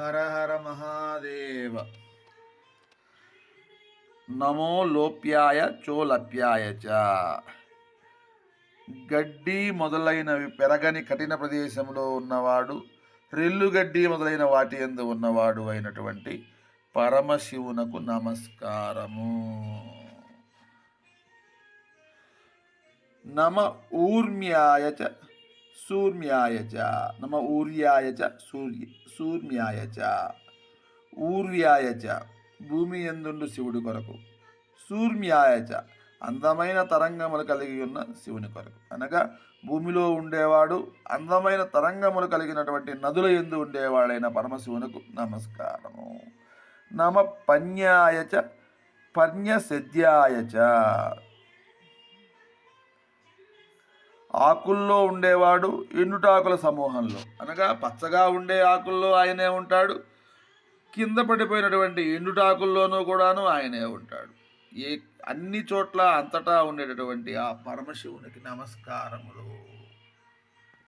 హర హర మహాదేవ. నమో లోప్యాయ చోలప్యాయ చ. గడ్డి మొదలైనవి పెరగని కఠిన ప్రదేశంలో ఉన్నవాడు రెల్లు గడ్డి మొదలైన వాటి ఎందు ఉన్నవాడు అయినటువంటి పరమశివునకు నమస్కారము. నమ ఊర్మ్యాయ చ. సూర్మ్యాయ చ. నమ ఊర్యాయ చ. సూర్య సూర్మ్యాయ చ. చ. భూమి ఎందుండు శివుడి కొరకు? సూర్మ్యాయ చ. అందమైన తరంగములు కలిగి ఉన్న శివుని కొరకు. అనగా భూమిలో ఉండేవాడు అందమైన తరంగములు కలిగినటువంటి నదుల ఎందు ఉండేవాడైన పరమశివునకు నమస్కారము. నమ పన్యాయచ చ. ఆకుల్లో ఉండేవాడు ఎండుటాకుల సమూహంలో. అనగా పచ్చగా ఉండే ఆకుల్లో ఆయనే ఉంటాడు కింద పడిపోయినటువంటి ఎండుటాకుల్లోనూ కూడాను ఆయనే ఉంటాడు. ఏ అన్ని చోట్ల అంతటా ఉండేటటువంటి ఆ పరమశివునికి నమస్కారములు.